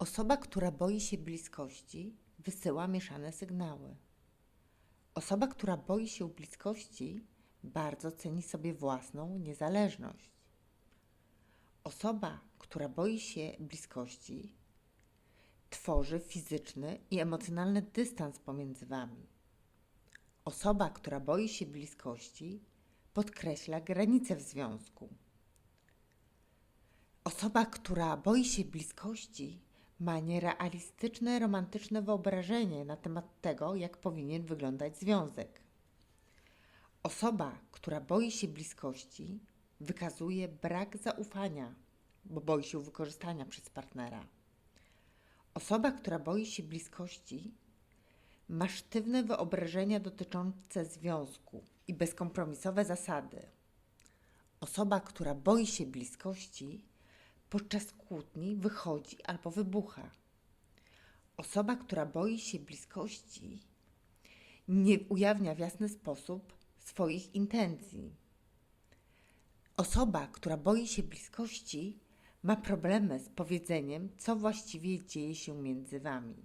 Osoba, która boi się bliskości, wysyła mieszane sygnały. Osoba, która boi się bliskości, bardzo ceni sobie własną niezależność. Osoba, która boi się bliskości, tworzy fizyczny i emocjonalny dystans pomiędzy wami. Osoba, która boi się bliskości, podkreśla granice w związku. Osoba, która boi się bliskości, ma nierealistyczne, romantyczne wyobrażenie na temat tego, jak powinien wyglądać związek. Osoba, która boi się bliskości, wykazuje brak zaufania, bo boi się wykorzystania przez partnera. Osoba, która boi się bliskości, ma sztywne wyobrażenia dotyczące związku i bezkompromisowe zasady. Osoba, która boi się bliskości, podczas kłótni wychodzi albo wybucha. Osoba, która boi się bliskości, nie ujawnia w jasny sposób swoich intencji. Osoba, która boi się bliskości, ma problemy z powiedzeniem, co właściwie dzieje się między wami.